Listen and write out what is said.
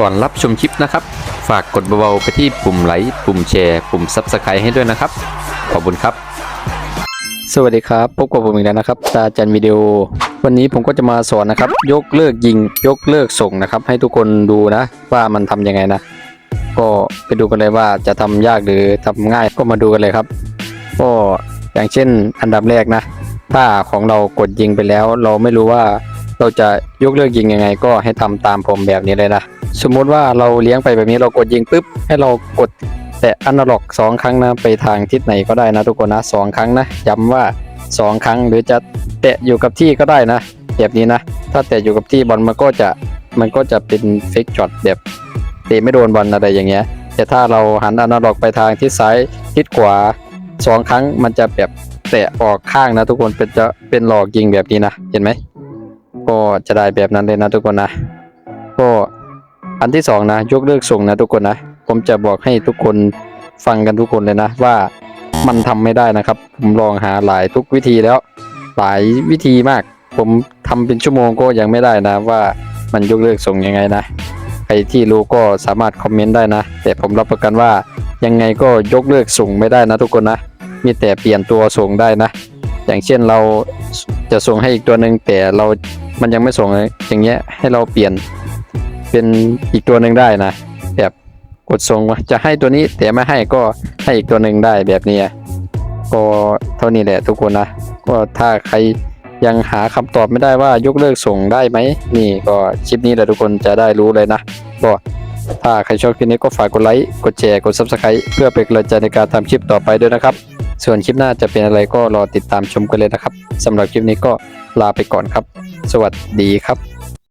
ก่อนรับชมคลิปนะครับ ฝากกดเบาๆไปที่ปุ่มไลค์ปุ่มแชร์ ปุ่ม Subscribe ให้ด้วยนะครับ ขอบคุณครับ สวัสดีครับพบกับผมอีกแล้วนะครับ ตาจันวิดีโอ วันนี้ผมก็จะมาสอนนะครับ ยกเลิกยิง ยกเลิกส่งนะครับ ให้ทุกคนดูนะ ว่ามันทำยังไงนะ ก็ไปดูกันเลยว่าจะทำยากหรือทำง่ายก็มาดูกันเลยครับ ก็อย่างเช่นอันดับแรกนะ ถ้าของเรากดยิงไปแล้ว เราไม่รู้ว่าเราจะยกเลิกยิงยังไง ก็ให้ทำตามผมแบบนี้เลยนะ สมมุติว่าเราเลี้ยงไปแบบนี้เรากดยิงปุ๊บให้เรากดแตะอนาล็อกสองครั้งนะไปทางทิศไหนก็ได้นะทุกคนนะสองครั้งนะย้ำว่าสองครั้งหรือจะแตะอยู่กับที่ก็ได้นะ แบบนี้นะ ถ้าแตะอยู่กับที่บอลมันก็จะมันก็จะเป็นฟิกช็อตแบบเตะไม่โดนบอลอะไรอย่างเงี้ย แต่ถ้าเราหันอนาล็อกไปทางทิศซ้ายทิศขวาสองครั้งมันจะแบบแตะออกข้างนะทุกคนเป็นจะเป็นหลอกยิงแบบนี้นะ เห็นไหมก็จะได้แบบนั้นเลยนะทุกคนนะ ก็ อันที่สองนะยกเลิกส่งนะทุกคนนะ ผมจะบอกให้ทุกคนฟังกันทุกคนเลยนะว่ามันทำไม่ได้นะครับ ผมลองหาหลายทุกวิธีแล้ว หลายวิธีมาก ผมทำเป็นชั่วโมงก็ยังไม่ได้นะ ว่ามันยกเลิกส่งยังไงนะใครที่รู้ก็สามารถคอมเมนต์ได้นะ แต่ผมรับประกันว่ายังไงก็ยกเลิกส่งไม่ได้นะทุกคนนะ มีแต่เปลี่ยนตัวส่งได้นะ อย่างเช่นเราจะส่งให้อีกตัวหนึ่งแต่เรามันยังไม่ส่งอย่างเงี้ยให้เราเปลี่ยน เป็นอีกตัวหนึ่งได้นะ แบบกดส่งว่าจะให้ตัวนี้แต่ไม่ให้ก็ให้อีกตัวหนึ่งได้แบบนี้ก็เท่านี้แหละทุกคนนะก็ถ้าใครยังหาคำตอบไม่ได้ว่ายกเลิกส่งได้ไหมนี่ก็คลิปนี้แหละทุกคนจะได้รู้เลยนะก็ถ้าใครชอบคลิปนี้ก็ฝากกดไลค์กดแชร์กด Subscribe เพื่อเป็นกำลังใจในการทำคลิปต่อไปด้วยนะครับ ส่วนคลิปหน้าจะเป็นอะไรก็รอติดตามชมกันเลยนะครับสำหรับคลิปนี้ก็ลาไปก่อนครับ สวัสดีครับ